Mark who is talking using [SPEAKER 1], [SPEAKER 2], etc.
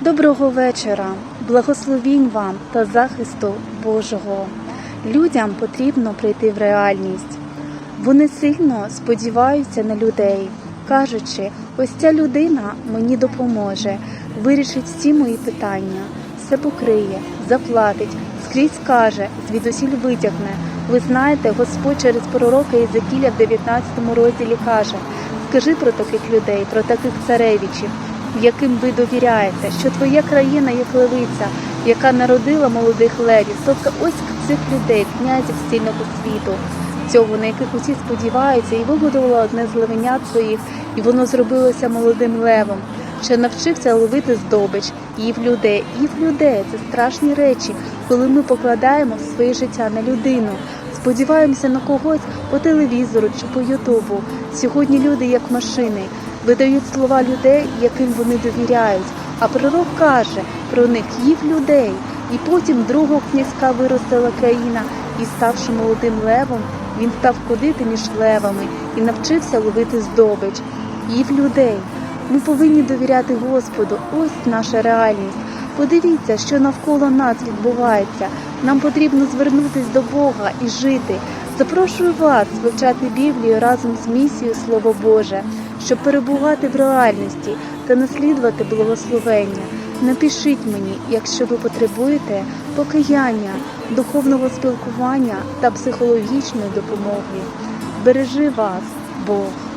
[SPEAKER 1] Доброго вечора, благословінь вам та захисту Божого. Людям потрібно прийти в реальність. Вони сильно сподіваються на людей, кажучи, ось ця людина мені допоможе, вирішить всі мої питання, все покриє, заплатить, скрізь каже, звідусіль витягне. Ви знаєте, Господь через пророка Єзекіля в 19 розділі каже: Скажи про таких людей, про таких царевичів, яким ви довіряєте, що твоя країна є левиця, яка народила молодих левів, тобто ось цих людей, князів стільного світу, цього, на яких усі сподіваються, і вигодувала одне з левенят своїх, і воно зробилося молодим левом, що навчився ловити здобич, їв людей, їв людей це страшні речі, коли ми покладаємо своє життя на людину. Сподіваємося на когось по телевізору чи по Ютубу. Сьогодні люди як машини видають слова людей, яким вони довіряють. А пророк каже про них їв людей, і потім другого князька виростила країна, і ставши молодим левом, він став ходити між левами і навчився ловити здобич. Їв людей. Ми повинні довіряти Господу. Ось наша реальність. Подивіться, що навколо нас відбувається. Нам потрібно звернутися до Бога і жити. Запрошую вас вивчати Біблію разом з місією Слово Боже, щоб перебувати в реальності та наслідувати благословення. Напишіть мені, якщо ви потребуєте покаяння, духовного спілкування та психологічної допомоги. Бережи вас, Бог!